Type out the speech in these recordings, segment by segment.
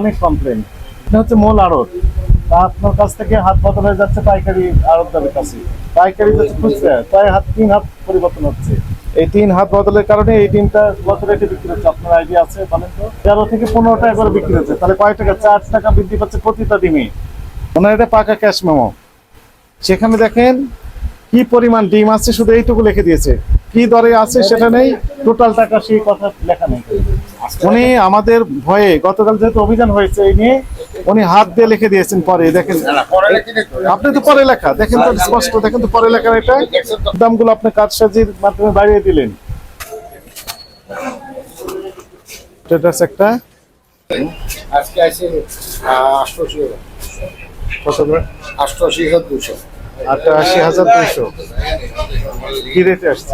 অনেক কমপ্লেন এটা হচ্ছে মূল আড়ত। আপনার কাছ থেকে হাত বদল হয়ে যাচ্ছে পাইকারি আড়তদারের কাছে। পাইকারি যাচ্ছে খুচরা তাই হাত তিন হাত পরিবর্তন হচ্ছে। এই তিন হাত বদলের কারণে এই ডিমটা কত রেটে বিক্রি হচ্ছে। আপনার আইডিয়া আছে বলেন তো? তেরো থেকে পনেরো টাকা করে বিক্রি হচ্ছে। তাহলে কয় টাকা? চার টাকা বৃদ্ধি পাচ্ছে প্রতিটা ডিমে। ওনার এটা পাকা ক্যাশ মেমো সেখানে দেখেন কি পরিমাণ ডিম আছে, শুধু এইটুকু লিখে দিয়েছে। কি দরে আছে সেটা নেই টোটাল টাকা সেই কথা লেখা নেই। উনি আমাদের ভয়ে গতকাল যেহেতু অভিযান হয়েছে এই নিয়ে উনি হাত দিয়ে লিখে দিয়েছেন পরে দেখেন। আপনি তো পরে লেখা দেখেন তো স্পষ্ট দেখেন তো পরে লেখা এটা। দামগুলো আপনি কারসাজির মাধ্যমে বাড়িয়ে দিলেন। স্ট্যাটাস একটা। আজকে আছে আটশোশি কত করে? হাজার দুশো। আটাশি হাজার দুইশো কি রেটে আসছে?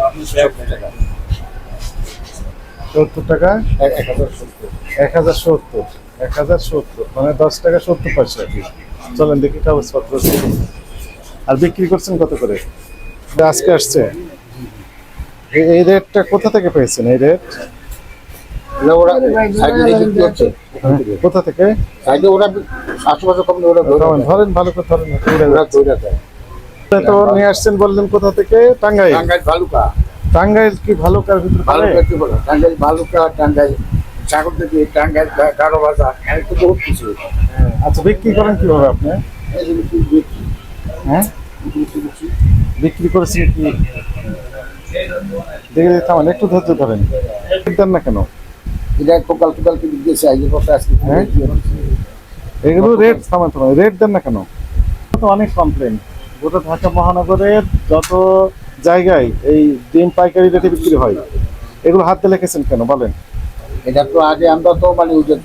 সত্তর টাকা? এক হাজার সত্তর। এক হাজার সত্তর। এক হাজার সত্তর। মানে দশ টাকা সত্তর পয়সা আর কি। চলেন দেখি কাগজপত্র আর বিক্রি করছেন কত করে? আজকে আসছে। এই- রেটটা কোথা থেকে পেয়েছেন এই রেট? কোথা থেকে? ধরেন, ধরেন ভালো করে ধরেন। তো নিয়ে আসছেন বললেন কোথা থেকে? ভালুকা। টাঙ্গাইল কি ভালো কার ভিতরে পড়ে? ভালুকা কি বলে টাঙ্গাইল টাঙ্গাইল সাগর থেকে টাঙ্গাইল গাঢ় বাজার এখানে তো বহুত কিছু আচ্ছা বিক্রি করেন কীভাবে আপনি? হ্যাঁ? বিক্রি করেছেন কি? দেখে দেখে থামান একটু ধৈর্য ধরেন। দেন না কেন? এটা কোকাল টোকাল কি দিয়েছে যে কথা আজকে হ্যাঁ? এগুলো রেট থামান থামান রেট দেন না কেন? তো অনেক কমপ্লেন গোটা ঢাকা মহানগরের যত জায়গায় এই ডিম পাইকারি রেটে বিক্রি হয় এগুলো হাত দিয়ে লিখেছেন কেন? বলেন। এটা তো আগে আমরা তো মানে ওই যে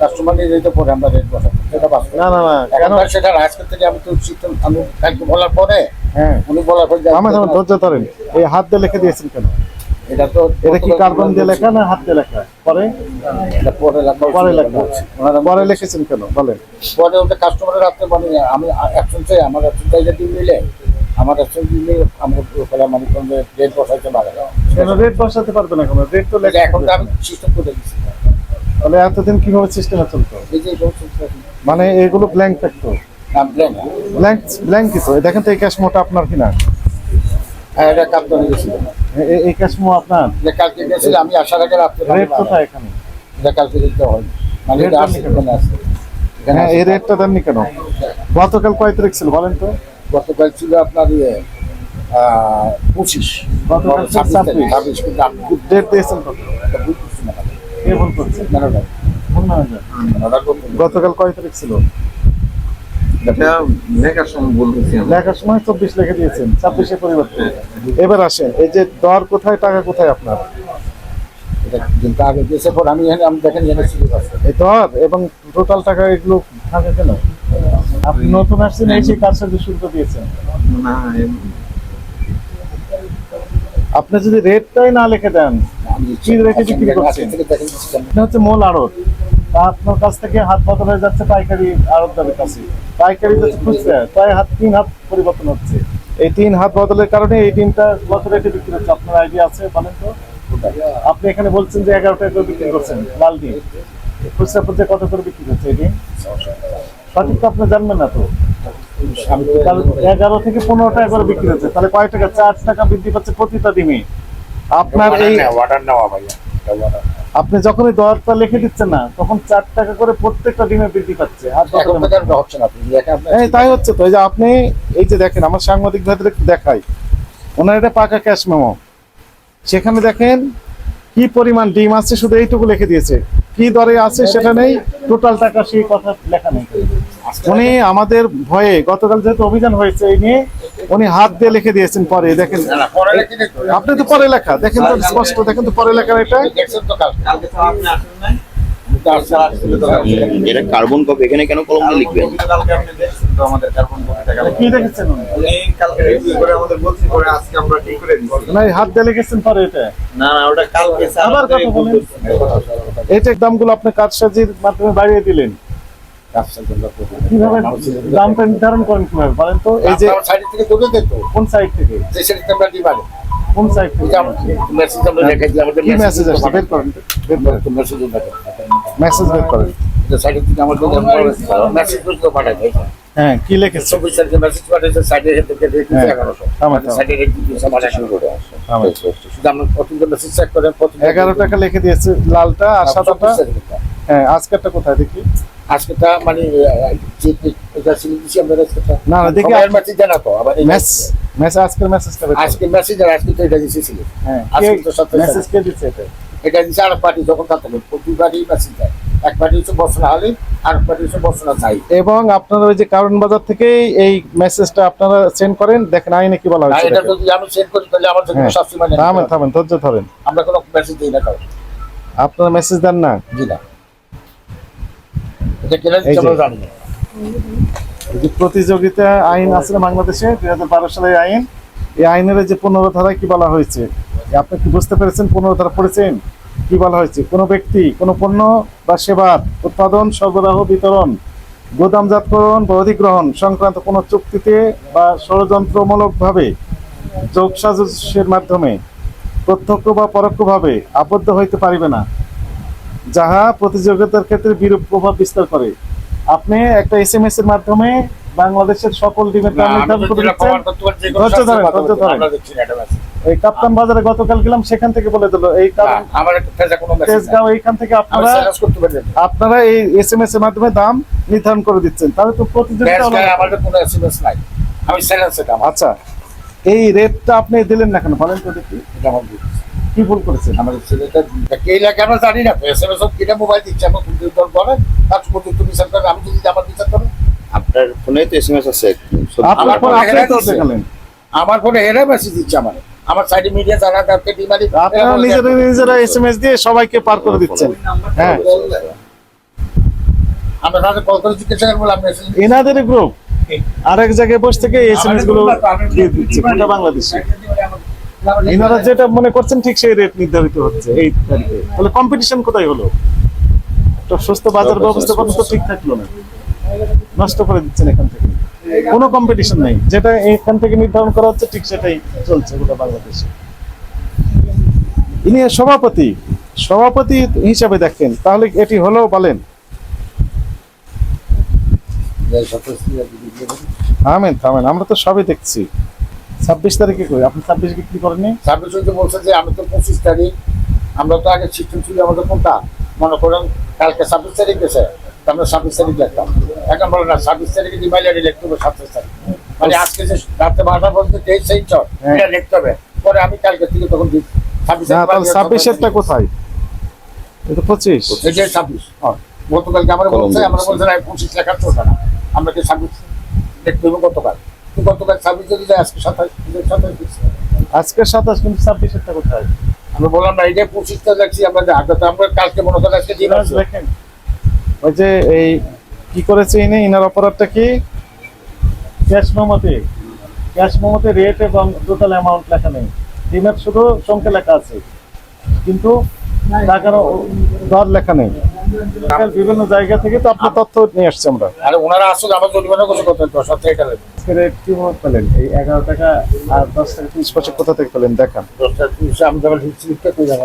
কাস্টমার নিয়ে পরে আমরা রেট বসাবো সেটা না না না কেন? সেটা আজকে থেকে আমি তো সিস্টেম আমি কালকে বলার পরে হ্যাঁ। উনি বলার পরে আমার যেমন ধৈর্য ধরেন এই হাত দিয়ে লিখে দিয়েছেন কেন? এটা তো এটা কি কার্বন দিয়ে লেখা না হাত দিয়ে লেখা? পরে? এটা পরে লেখা পরে লেখা। ওনারা পরে লিখেছেন কেন? বলেন। পরে ওটা কাস্টমারের রাখতে মানে আমি অ্যাকশন চাই আমার অ্যাকশন চাই যদি মিলে আমার দিলে আমরা মানে কোন রেট বসাইতে পারে কেন? রেট বসাতে পারবে না কেন রেট তো লেখা এখন। আমি সিস্টেম করে দিচ্ছি তাহলে এতদিন কীভাবে সিস্টেমে চলতো? এই যে মানে এগুলো ব্ল্যাঙ্ক থাকতো ব্ল্যাঙ্ক ব্ল্যাঙ্ক তো দেখেন তো এই আপনার কিনা। হ্যাঁ এটা এই আপনার? যে কালকে আমি আসার আগে রাত্রে রেট কোথায় এখানে? এটা কালকে দিতে হয় মানে এটা এখানে হ্যাঁ এই রেটটা দেননি কেন? গতকাল কয় তারিখ ছিল বলেন তো? গতকাল ছিল আপনার ইয়ে পঁচিশ। ছাব্বিশ আমি ডেট দিয়েছেন হয়ে। গতকাল। কয় তারিখ ছিল? লেখার সময় চব্বিশ লিখে দিয়েছেন ছাব্বিশে পরিবর্তন। এবার আসেন এই যে দর কোথায় টাকা কোথায় আপনার? এটা কিন্তু আগে পর আমি আমি দেখেন এখানে এই দর এবং টোটাল টাকা এগুলো থাকে কেন? আপনি নতুন আসছেন সাথে শুল্ক দিয়েছেন না আপনি যদি রেটটাই না লিখে দেন কি বিক্রি করছেন? থেকে দেখেন system। এটা হচ্ছে মূল আড়ত। তা আপনার কাছ থেকে হাত বদল হয়ে যাচ্ছে পাইকারি আড়তদারের কাছে। পাইকারি যাচ্ছে খুচরা তাই হাত তিন হাত পরিবর্তন হচ্ছে। এই তিন হাত বদলের কারণে এই ডিমটা কত রেটে বিক্রি হচ্ছে? আপনার আইডিয়া আছে বলেন তো? আপনি এখানে বলছেন যে এগারো টাকা করে বিক্রি করছেন লাল ডিম খুচরা পর্যায়ে কত করে বিক্রি হচ্ছে এই ডিম সঠিক তো আপনি জানবেন না তো। এগারো থেকে পনেরো টাকা করে বিক্রি হচ্ছে। তাহলে কয় টাকা? চার টাকা বৃদ্ধি পাচ্ছে প্রতিটা ডিমে। আপনার এই অর্ডার নেওয়া ভাইয়া। আপনি যখন এই দরটা লিখে দিচ্ছেন না তখন চার টাকা করে প্রত্যেকটা ডিমে বৃদ্ধি পাচ্ছে। আর তাই হচ্ছে তো। এই যে আপনি এই যে দেখেন আমার সাংবাদিক ভাইদের দেখাই। ওনার এটা পাকা ক্যাশ মেমো সেখানে দেখেন কি পরিমাণ ডিম আছে শুধু এইটুকু লিখে দিয়েছে। কি দরে আছে সেটা নেই। টোটাল টাকা সেই কথা লেখা নেই। উনি আমাদের ভয়ে গতকাল যেহেতু অভিযান হয়েছে এই নিয়ে উনি হাত দিয়ে লিখে দিয়েছেন পরে দেখেন। না, না, পরে লিখে আপনি তো পরে লেখা দেখেন তো স্পষ্ট দেখেন তো পরে লেখা এটা। এটা কার্বন কপি এখানে কেন কলম দিয়ে লিখবেন? কপিটা কালকে আপনি দেখছেন তো আমাদের কার্বন কপিটা কালকে। কি দেখেছেন উনি? উনি কালকে review করে আমাদের বলছি পরে আজকে আমরা ঠিক করে দিচ্ছি। না এই হাত দিয়ে লিখেছেন পরে এটা? না না ওটা কালকে আবার কথা বলেন। দামগুলো আপনি মাধ্যমে বাড়িয়ে দিলেন। কীভাবে দামটা নির্ধারণ করেন কীভাবে? বলেন তো এই যে সাইড থেকে দিত কোন সাইড থেকে? যে সেটা আমরা দিবারে কোন সাইড থেকে? মেসেজ আমরা রেখে দিই আমাদের কি মেসেজ বের করেন বের করেন। মেসেজ মেসেজ বের করেন। যে সাইডের দিকে আমার মেসেজ করতে পাঠাই ভাই হ্যাঁ কি লিখেছে? চব্বিশ তারিখে মেসেজ পাঠিয়েছে সাইডে থেকে হ্যাঁ। এগারোশো। থামো, থামো। সাইডে রেট দিয়েছে পাঠাই করে শুধু আমরা মেসেজ চেক করেন প্রতিদিন এগারো টাকা লিখে দিয়েছে লালটা আর সাদাটা? হ্যাঁ আজকেরটা কোথায় দেখি? আজকেটা মানে এটা দিছি আমরা আজকেটা না, না, দেখি আজ- মেসেজ জানা তো আবার এই মেস মেসেজ আজকের মেসেজটা আজকে মেসেজ আর আজকে তো এটা দিছি হ্যাঁ আজকে তো মেসেজ কে দিচ্ছে এটা? এটা আর পার্টি যখন থাকতে হবে প্রতি পার্টি মেসেজ দেয়। এক হচ্ছে বর্ষনা হলে আর হচ্ছে চাই এবং আপনারা ওই যে কারণ বাজার থেকে এই মেসেজটা আপনারা সেন্ড করেন দেখেন আইনে কি বলা হয়েছে এটা যদি আমি সেন্ড করি তাহলে আমার জন্য হ্যাঁ। শাস্তি মানে থামেন থামেন ধৈর্য ধরেন। আমরা কোনো মেসেজ দিই না কারও। আপনারা মেসেজ দেন না? জি না। এটা কেনা জানি না। যে প্রতিযোগিতা আইন আছে বাংলাদেশে দুই হাজার বারো সালের আইন এই আইনের যে পনেরো ধারায় কি বলা হয়েছে? আপনি কি বুঝতে পেরেছেন পনেরো ধারা পড়েছেন? কি বলা হয়েছে। কোনো ব্যক্তি কোনো পণ্য বা সেবার উৎপাদন সরবরাহ বিতরণ গোদামজাতকরণ বা অধিগ্রহণ সংক্রান্ত কোনো চুক্তিতে বা ষড়যন্ত্রমূলকভাবে যোগসাজসের মাধ্যমে প্রত্যক্ষ বা পরোক্ষভাবে আবদ্ধ হইতে পারিবে না যাহা প্রতিযোগিতার ক্ষেত্রে বিরূপ প্রভাব বিস্তার করে। আপনি একটা এস এম এস এর মাধ্যমে বাংলাদেশের সকল ডিমের দাম নির্ধারণ করে দিচ্ছেন। ধৈর্য ধরেন, ধৈর্য ধরেন। এই কাপ্তান বাজারে গতকাল গেলাম সেখান থেকে বলে দিল এই তেজগাঁও এইখান থেকে আপনারা আপনারা এই এস এম এস এর মাধ্যমে দাম নির্ধারণ করে দিচ্ছেন। তাহলে তো প্রতিযোগিতা আচ্ছা এই রেটটা আপনি দিলেন না কেন? বলেন তো দেখি। আমার কি ভুল করেছেন? আমাদের ছেলেটা কে লাগে আমরা জানি না। এসএমএস সব কিনে মোবাইল দিচ্ছে আমরা দল বলে পর্যন্ত বিচার করে আমি যদি আমার বিচার করো। আপনার ফোনে তো আছে। হেরে তো দিচ্ছে। দেখালেন। আমার ফোনে হেরে মেসেজ দিচ্ছে আমার। আমার সাইডে মিডিয়া যারা তাকে ডিমারি আপনারা নিজেরা নিজেরা এস এম এস দিয়ে সবাইকে পার করে দিচ্ছেন। হ্যাঁ। আমরা তাদের কল করে জিজ্ঞাসা করব মেসেজ এনাদের গ্রুপ আরেক জায়গায় বসে থেকে এস এম এসগুলো দিয়ে দিচ্ছে গোটা বাংলাদেশে। এনারা যেটা মনে করছেন ঠিক সেই রেট নির্ধারিত হচ্ছে এই তারিখে। তাহলে কম্পিটিশন কোথায় হলো? একটা সুস্থ বাজার ব্যবস্থাপনা তো ঠিক থাকল না। নষ্ট করে দিচ্ছেন এখান থেকে। কোনো কম্পিটিশন নাই। যেটা এখান থেকে নির্ধারণ করা হচ্ছে, ঠিক সেটাই চলছে গোটা বাংলাদেশে। ইনি সভাপতি। সভাপতি হিসাবে দেখেন, তাহলে এটি হলো বলেন। থামেন থামেন, আমরা তো সবই দেখছি। ছাব্বিশ তারিখে কই? আপনি ছাব্বিশ বিক্রি করেননি? ছাব্বিশ হইতে বলছে যে আমি তো পঁচিশ তারিখ, আমরা তো আগে সিস্টেম ছিল আমাদের কোনটা? মনে করেন কালকে ছাব্বিশ তারিখ গেছে। তো আমরা ছাব্বিশ তারিখ লিখতাম। এখন বলে না ছাব্বিশ তারিখে ইমাইলারি লিখতে হবে সাতাশ তারিখ? মানে আজকে যে রাত্রে বারোটা পর্যন্ত যে সেই চল হ্যাঁ। এটা লিখতে হবে। পরে আমি কালকে থেকে তখন ছাব্বিশেরটা কোথায়? এটা পঁচিশ? এই যে ছাব্বিশ। হ্যাঁ। গতকালকে আমরা বলছে আমরা দিয়েছে। বলছে না পঁচিশ লেখার চলবে না। আমরা কি ছাব্বিশ লিখতে হবে গতকাল? তো গতকাল ছাব্বিশ যদি যায় আজকে সাতাশ সাতাশ। আজকে সাতাশ কিন্তু ছাব্বিশেরটা কোথায়? আমি বললাম না এটা পঁচিশটা দেখছি আমরা আগে তো আমরা কালকে মনে করেন আজকে দিন দেখেন। ওই যে এই কি করেছে ইনি? ইনার অপরাধটা কি? ক্যাশ মেমোতে। ক্যাশ মেমোতে রেট এবং টোটাল অ্যামাউন্ট লেখা নেই। ডিমের শুধু সংখ্যা লেখা আছে। কিন্তু টাকার দর লেখা নেই। বিভিন্ন জায়গা থেকে তো আপনার তথ্য নিয়ে আসছে আমরা। আর ওনারা আসলে আমার জরিমানা করছে কত দশ হাজার টাকা রেট কি মত পেলেন। এই এগারো টাকা আর দশ টাকা তিরিশ পয়সা কোথা থেকে পেলেন? দেখান। দশটা তিরিশে আমি যখন স্লিপটা কই যাব?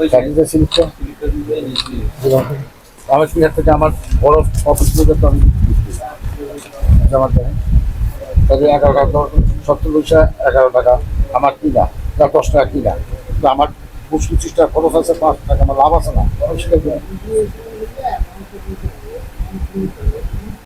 ওই চাকরিতে স্লিপটা আমার কি থেকে আমার বড় অফিস থেকে তো আমি তাহলে এগারো টাকা সত্তর পয়সা, এগারো টাকা আমার কিনা বা দশ টাকা কিনা। কিন্তু আমার পঁচিশ টাকা খরচ আছে, পাঁচ টাকা আমার লাভ আছে না। সেটা।